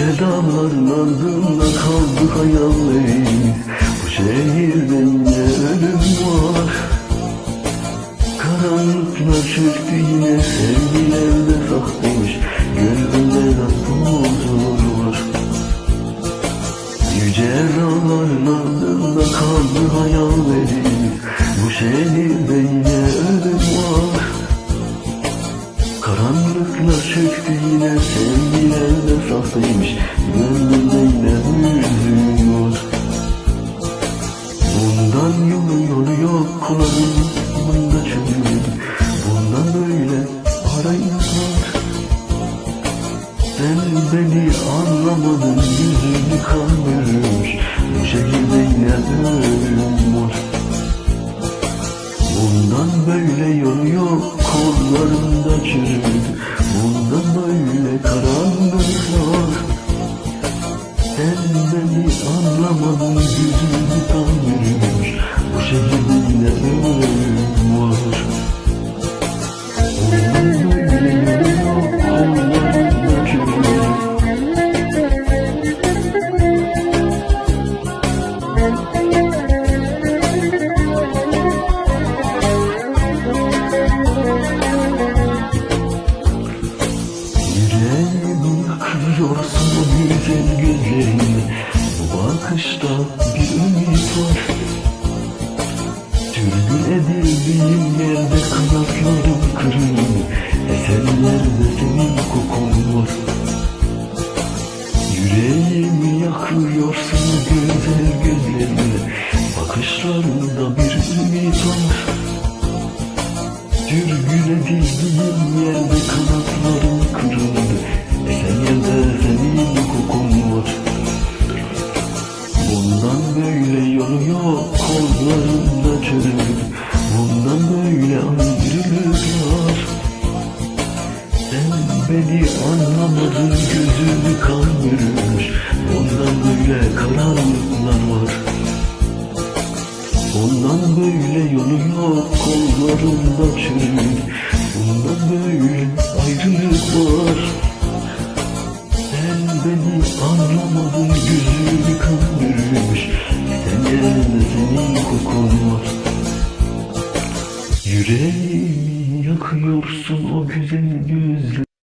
dağların ardında kaldı hayallerimiz Bu şehirde yine ölüm var? Karanlıklar çöktü yine sevgilerde sahteymiş Gönlümde nasıl huzur Yüce dağların ardında kaldı hayallerimiz Bu şehirde Karanlıklar çöktü yine sevgilerde sahteymiş Gönlümde yine hüzün var Bundan yolu yolu yok kulağımda çürüdü Bundan böyle arayınlar Sen beni anlamadın yüzünü kandırmış. Bu şehirde yine ölüm var Bundan böyle yolu yok kollarımda çürüdü Sen beni anlamadın yüzünü kandırmış Bu şehirde yakıyorsun o güzel gözlerinde Bu bakışta bir ümit var. Sürgün edildiğim yerde kanatlarım kırıldı. Esenlerde senin kokun var. Yüreğimi yakıyorsun güzel gözlerinde Bakışlarında bir ümit var. Sürgün edildiğim yerde kanatlarım kırıldı böyle yolu yok kollarımda çürüdü Bundan böyle ayrılıklar Sen beni anlamadın gözünü kan bürümüş Bundan böyle karanlıklar var. Ondan böyle yolu yok kollarımda çürüdü Bundan böyle Yüreğimi yakıyorsun o güzel gözle